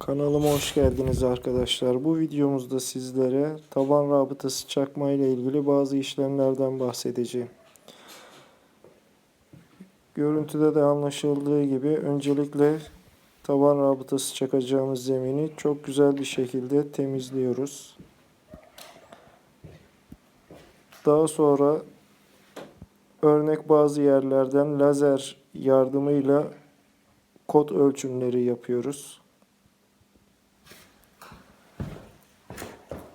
Kanalıma hoş geldiniz arkadaşlar. Bu videomuzda sizlere taban rabıtası çakma ile ilgili bazı işlemlerden bahsedeceğim. Görüntüde de anlaşıldığı gibi öncelikle taban rabıtası çakacağımız zemini çok güzel bir şekilde temizliyoruz. Daha sonra örnek bazı yerlerden lazer yardımıyla kod ölçümleri yapıyoruz.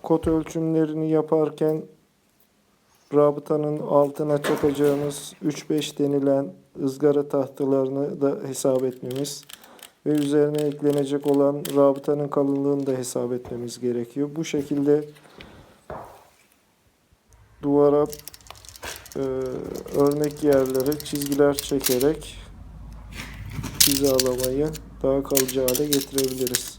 Kod ölçümlerini yaparken rabıtanın altına çakacağımız 3-5 denilen ızgara tahtalarını da hesap etmemiz ve üzerine eklenecek olan rabıtanın kalınlığını da hesap etmemiz gerekiyor. Bu şekilde duvara e, örnek yerlere çizgiler çekerek hizalamayı daha kalıcı hale getirebiliriz.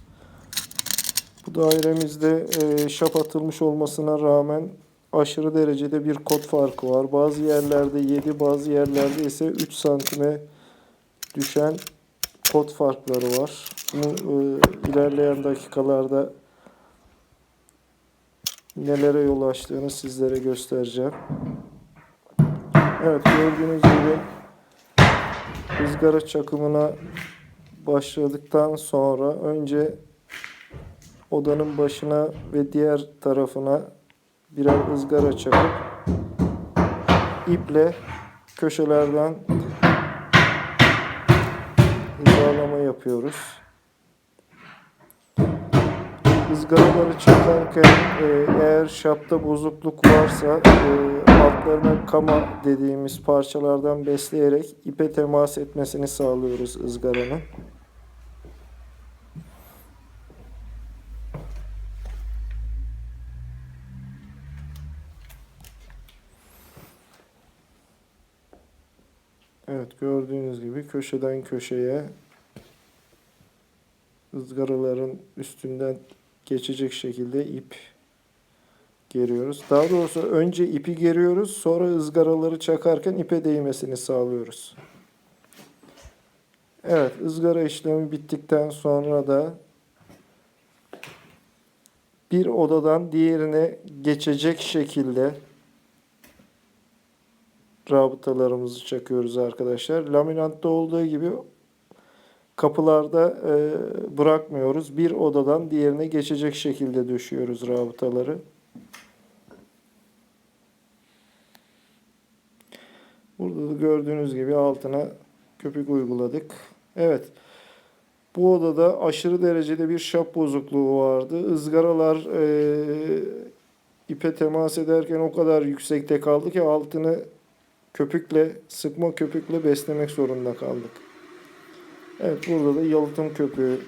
Dairemizde e, şap atılmış olmasına rağmen aşırı derecede bir kod farkı var. Bazı yerlerde 7, bazı yerlerde ise 3 santime düşen kod farkları var. Bunu e, ilerleyen dakikalarda nelere yol açtığını sizlere göstereceğim. Evet gördüğünüz gibi ızgara çakımına başladıktan sonra önce odanın başına ve diğer tarafına birer ızgara çakıp iple köşelerden hizalama yapıyoruz. Izgaraları çakarken e, eğer şapta bozukluk varsa e, altlarına kama dediğimiz parçalardan besleyerek ipe temas etmesini sağlıyoruz ızgaranın. Evet gördüğünüz gibi köşeden köşeye ızgaraların üstünden geçecek şekilde ip geriyoruz. Daha doğrusu önce ipi geriyoruz sonra ızgaraları çakarken ipe değmesini sağlıyoruz. Evet ızgara işlemi bittikten sonra da bir odadan diğerine geçecek şekilde rabıtalarımızı çakıyoruz arkadaşlar. Laminatta olduğu gibi kapılarda e, bırakmıyoruz. Bir odadan diğerine geçecek şekilde döşüyoruz rabıtaları. Burada da gördüğünüz gibi altına köpük uyguladık. Evet. Bu odada aşırı derecede bir şap bozukluğu vardı. Izgaralar e, ipe temas ederken o kadar yüksekte kaldı ki altını köpükle, sıkma köpükle beslemek zorunda kaldık. Evet burada da yalıtım köpüğü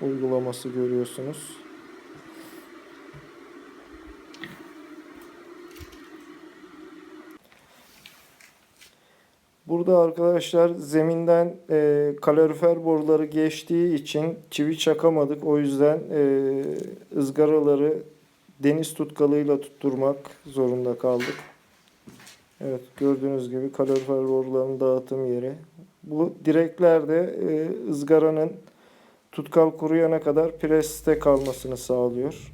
uygulaması görüyorsunuz. Burada arkadaşlar zeminden e, kalorifer boruları geçtiği için çivi çakamadık. O yüzden e, ızgaraları deniz tutkalıyla tutturmak zorunda kaldık. Evet gördüğünüz gibi kalorifer borularının dağıtım yeri. Bu direkler de e, ızgaranın tutkal kuruyana kadar preste kalmasını sağlıyor.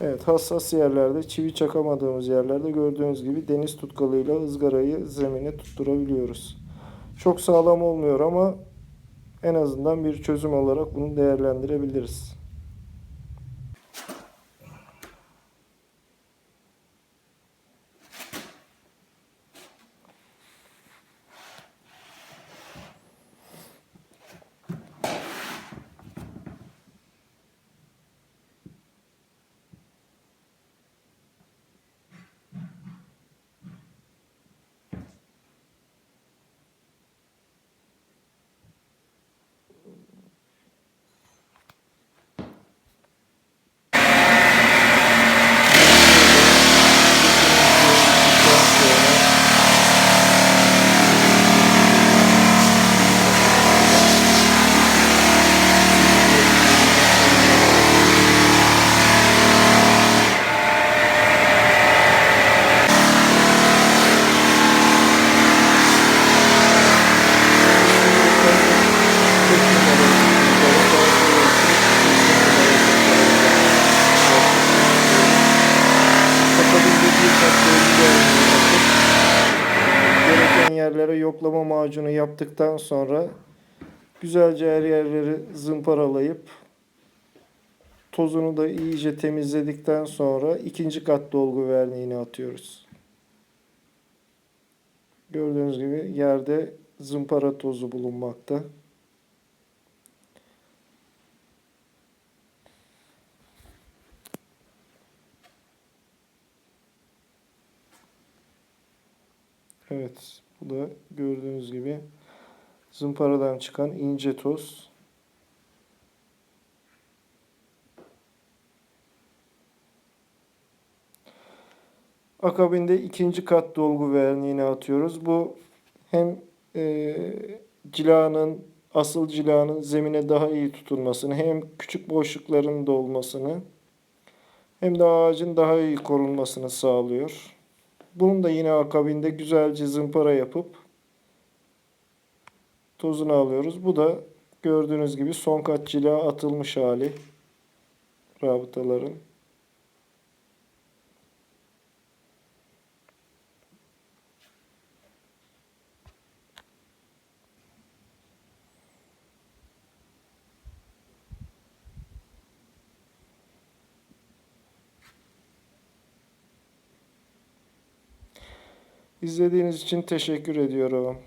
Evet hassas yerlerde çivi çakamadığımız yerlerde gördüğünüz gibi deniz tutkalıyla ızgarayı zemine tutturabiliyoruz. Çok sağlam olmuyor ama en azından bir çözüm olarak bunu değerlendirebiliriz. Gereken yerlere yoklama macunu yaptıktan sonra güzelce her yerleri zımparalayıp tozunu da iyice temizledikten sonra ikinci kat dolgu verniğini atıyoruz. Gördüğünüz gibi yerde zımpara tozu bulunmakta. Evet, bu da gördüğünüz gibi zımparadan çıkan ince toz. Akabinde ikinci kat dolgu verniğini atıyoruz. Bu hem e, cilanın, asıl cilanın zemine daha iyi tutunmasını, hem küçük boşlukların dolmasını, hem de ağacın daha iyi korunmasını sağlıyor. Bunun da yine akabinde güzelce zımpara yapıp tozunu alıyoruz. Bu da gördüğünüz gibi son kat cila atılmış hali rabıtaların. İzlediğiniz için teşekkür ediyorum.